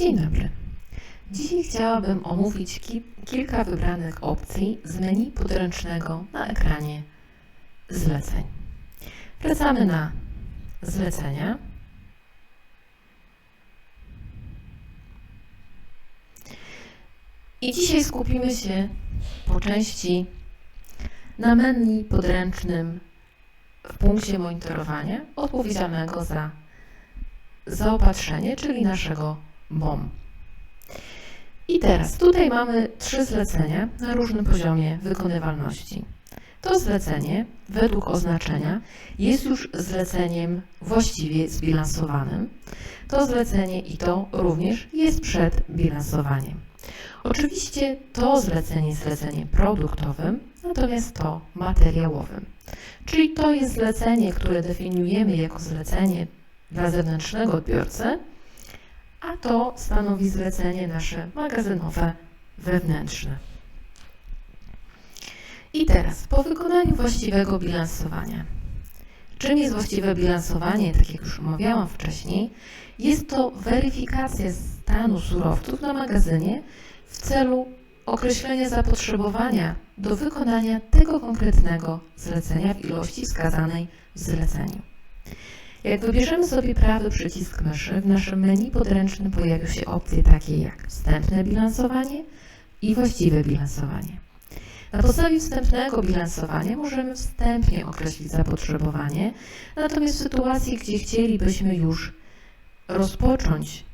Dzień dobry. Dzisiaj chciałabym omówić ki kilka wybranych opcji z menu podręcznego na ekranie zleceń. Wracamy na zlecenia. I dzisiaj skupimy się po części na menu podręcznym w punkcie monitorowania odpowiedzialnego za zaopatrzenie, czyli naszego BOM. I teraz tutaj mamy trzy zlecenia na różnym poziomie wykonywalności. To zlecenie według oznaczenia jest już zleceniem właściwie zbilansowanym. To zlecenie i to również jest przed bilansowaniem. Oczywiście to zlecenie jest zleceniem produktowym, natomiast to materiałowym. Czyli to jest zlecenie, które definiujemy jako zlecenie dla zewnętrznego odbiorcy, a to stanowi zlecenie nasze magazynowe wewnętrzne. I teraz, po wykonaniu właściwego bilansowania. Czym jest właściwe bilansowanie? Tak jak już omawiałam wcześniej, jest to weryfikacja stanu surowców na magazynie w celu określenia zapotrzebowania do wykonania tego konkretnego zlecenia w ilości wskazanej w zleceniu. Jak wybierzemy sobie prawy przycisk myszy, w naszym menu podręcznym pojawią się opcje takie jak wstępne bilansowanie i właściwe bilansowanie. Na podstawie wstępnego bilansowania możemy wstępnie określić zapotrzebowanie, natomiast w sytuacji, gdzie chcielibyśmy już rozpocząć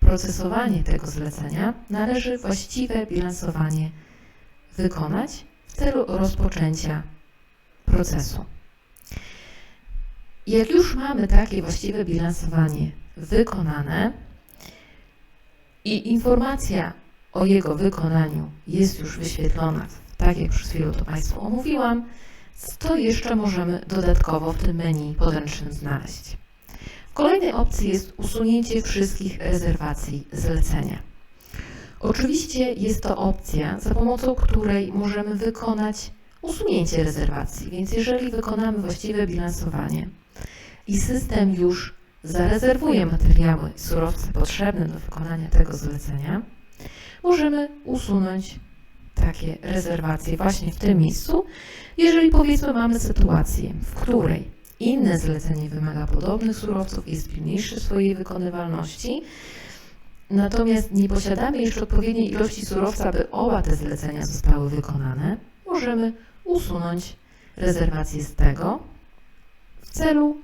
procesowanie tego zlecenia, należy właściwe bilansowanie wykonać w celu rozpoczęcia procesu. Jak już mamy takie właściwe bilansowanie wykonane i informacja o jego wykonaniu jest już wyświetlona, tak jak przed chwilą to Państwu omówiłam, co jeszcze możemy dodatkowo w tym menu podręcznym znaleźć. W kolejnej opcji jest usunięcie wszystkich rezerwacji zlecenia. Oczywiście jest to opcja, za pomocą której możemy wykonać usunięcie rezerwacji, więc jeżeli wykonamy właściwe bilansowanie, i system już zarezerwuje materiały surowce potrzebne do wykonania tego zlecenia, możemy usunąć takie rezerwacje właśnie w tym miejscu, jeżeli powiedzmy mamy sytuację, w której inne zlecenie wymaga podobnych surowców, jest pilniejsze swojej wykonywalności, natomiast nie posiadamy jeszcze odpowiedniej ilości surowca, by oba te zlecenia zostały wykonane, możemy usunąć rezerwację z tego w celu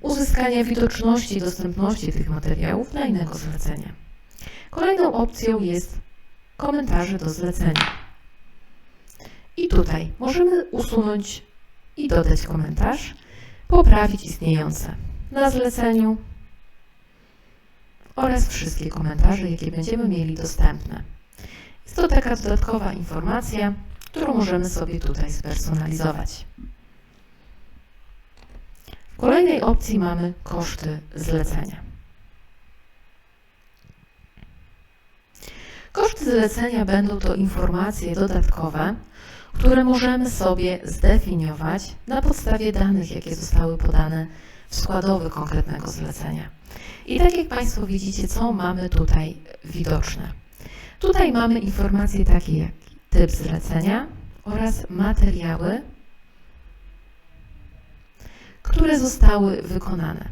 uzyskania widoczności i dostępności tych materiałów dla innego zlecenia. Kolejną opcją jest komentarze do zlecenia. I tutaj możemy usunąć i dodać komentarz, poprawić istniejące na zleceniu oraz wszystkie komentarze, jakie będziemy mieli dostępne. Jest to taka dodatkowa informacja, którą możemy sobie tutaj spersonalizować. W kolejnej opcji mamy koszty zlecenia. Koszty zlecenia będą to informacje dodatkowe, które możemy sobie zdefiniować na podstawie danych, jakie zostały podane w składowy konkretnego zlecenia. I tak jak Państwo widzicie, co mamy tutaj widoczne. Tutaj mamy informacje takie jak typ zlecenia oraz materiały, które zostały wykonane.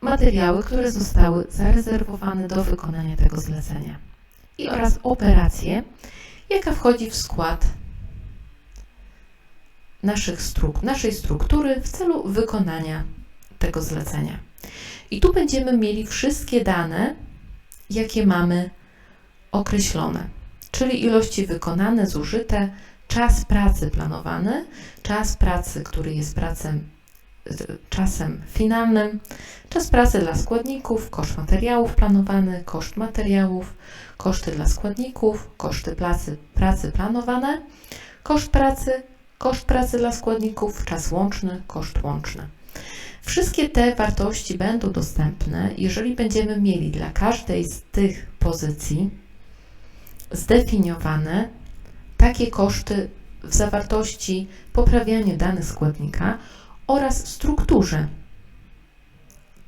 Materiały, które zostały zarezerwowane do wykonania tego zlecenia. I oraz operację, jaka wchodzi w skład naszych struk naszej struktury w celu wykonania tego zlecenia. I tu będziemy mieli wszystkie dane, jakie mamy określone, czyli ilości wykonane, zużyte, czas pracy planowany, czas pracy, który jest pracem, czasem finalnym, czas pracy dla składników, koszt materiałów planowany, koszt materiałów, koszty dla składników, koszty pracy, pracy planowane, koszt pracy, koszt pracy dla składników, czas łączny, koszt łączny. Wszystkie te wartości będą dostępne, jeżeli będziemy mieli dla każdej z tych pozycji zdefiniowane takie koszty w zawartości poprawiania danych składnika oraz strukturze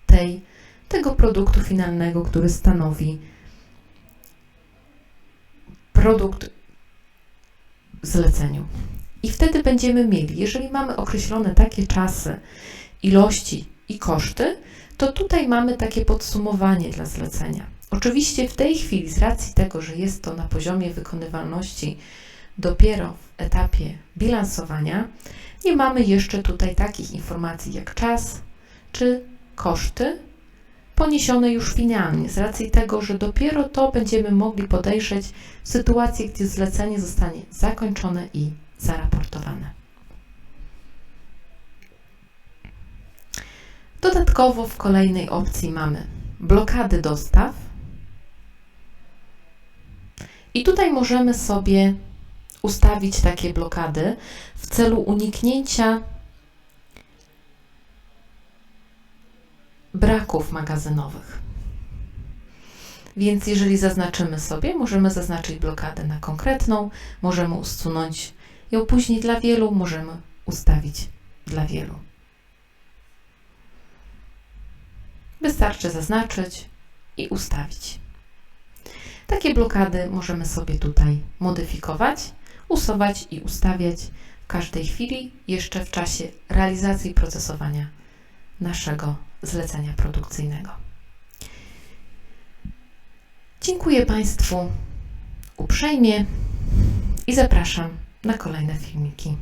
tej, tego produktu finalnego, który stanowi produkt w zleceniu. I wtedy będziemy mieli, jeżeli mamy określone takie czasy, ilości i koszty, to tutaj mamy takie podsumowanie dla zlecenia. Oczywiście w tej chwili, z racji tego, że jest to na poziomie wykonywalności dopiero w etapie bilansowania, nie mamy jeszcze tutaj takich informacji jak czas czy koszty poniesione już finalnie, z racji tego, że dopiero to będziemy mogli podejrzeć w sytuacji, gdzie zlecenie zostanie zakończone i zaraportowane. Dodatkowo w kolejnej opcji mamy blokady dostaw. I tutaj możemy sobie ustawić takie blokady w celu uniknięcia braków magazynowych. Więc jeżeli zaznaczymy sobie, możemy zaznaczyć blokadę na konkretną, możemy usunąć ją później dla wielu, możemy ustawić dla wielu. Wystarczy zaznaczyć i ustawić. Takie blokady możemy sobie tutaj modyfikować, usuwać i ustawiać w każdej chwili, jeszcze w czasie realizacji procesowania naszego zlecenia produkcyjnego. Dziękuję Państwu uprzejmie i zapraszam na kolejne filmiki.